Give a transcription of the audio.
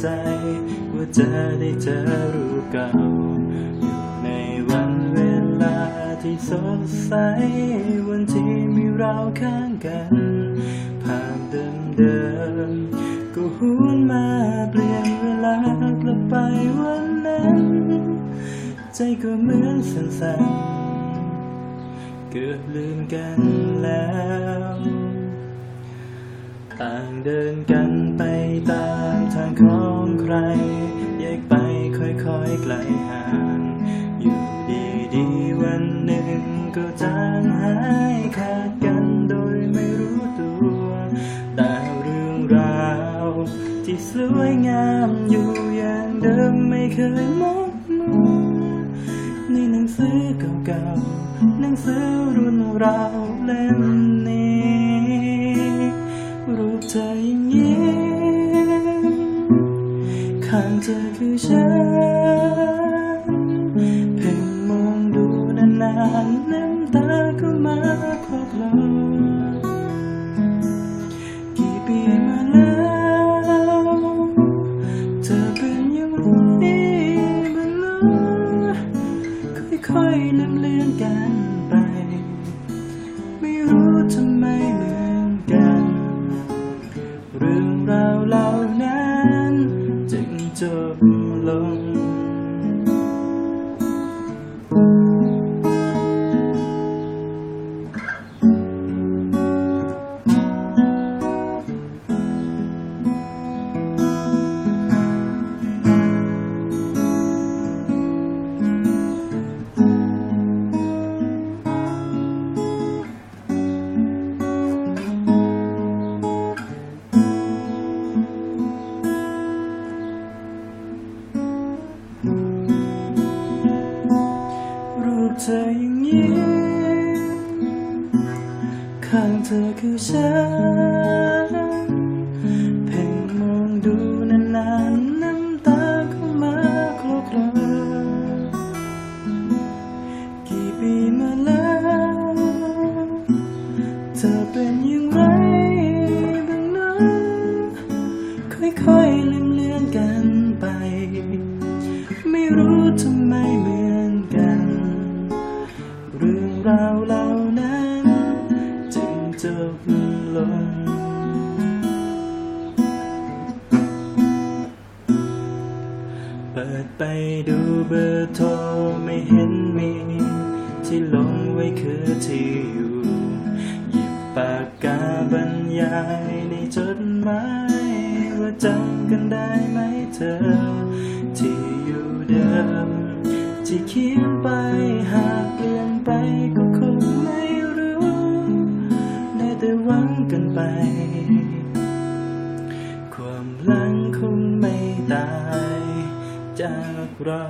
ใจว่าจะได้เจอรูปเก่า ที่สดใส วันที่มีเราข้างกัน ภาพเดิมๆก็หวนมาเปลี่ยนเวลากลับไปวันนั้น ใจก็เหมือนสั่นๆเกือบลืมกันแล้ว ต่างเดินกันไปตามทางของใครางหายขาดกันโดยไม่รู้ตัว แต่เรื่องราว ที่สวยงามอยู่อย่างเดิมไม่เคยมองมัวในหนังสือเก่าๆหนังสือรุ่นเราเล่มนี้ รูปเธอยังยิ้มข้างเธอคือฉัน ปีมาแล้วเธอเป็นอย่างไรบ้างนะค่อยๆเลื่อนๆกันไป ไม่รู้ทำไมเหมือนกัน เรื่องราวเรา อยังยิ้ข้างเธอคือฉันเพ่งมองดูนานๆน้ำตาก็มาคลอคลอกี่ปีมาแล้ว เธอเป็นอย่างไรบ้างนะค่อยๆเลื่อนๆกันไป ไม่รู้ทำไม ราวเหล่านั้น จึงจบลงเปิดไปดูเบอร์โทรไม่เห็นมี ที่ลงไว้คือที่อยู่ หยิบปากกาบรรยายในจดหมายว่าจำกันได้ไหมเธอ ที่อยู่เดิมที่เขียนไปหาก กันไป ความหลังคงไม่ตายจากเรา